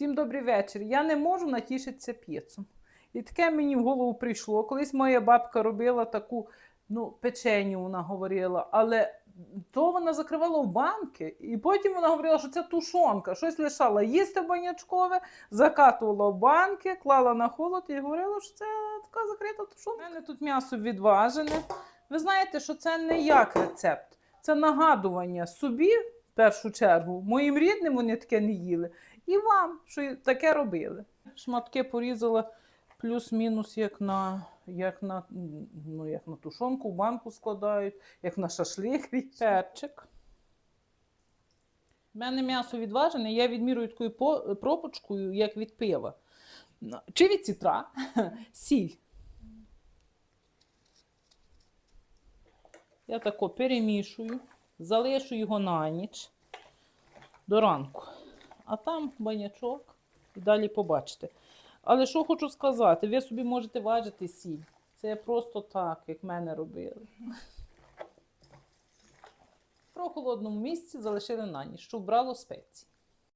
Всім добрий вечір. Я не можу натішитися п'єцом. І таке мені в голову прийшло. Колись моя бабка робила таку ну, печеню, вона говорила, але то вона закривала в банки, і потім вона говорила, що це тушонка. Щось лишала їсти банячкове, закатувала в банки, клала на холод і говорила, що це така закрита тушонка. У мене тут м'ясо відважене. Ви знаєте, що це не як рецепт, це нагадування собі, першу чергу, моїм рідним вони таке не їли, і вам, що таке робили. Шматки порізала плюс-мінус, як на, як на, ну, як на тушонку, в банку складають, як на шашлик. Перчик. У мене м'ясо відважене, я відмірюю такою пропочкою, як від пива. Чи від цітра, сіль. Я тако перемішую, залишу його на ніч до ранку. А там банячок і далі побачите. Але що хочу сказати, ви собі можете важити сіль. Це просто так, як мене робили. В прохолодному місці залишили на ніч, щоб брало спеції.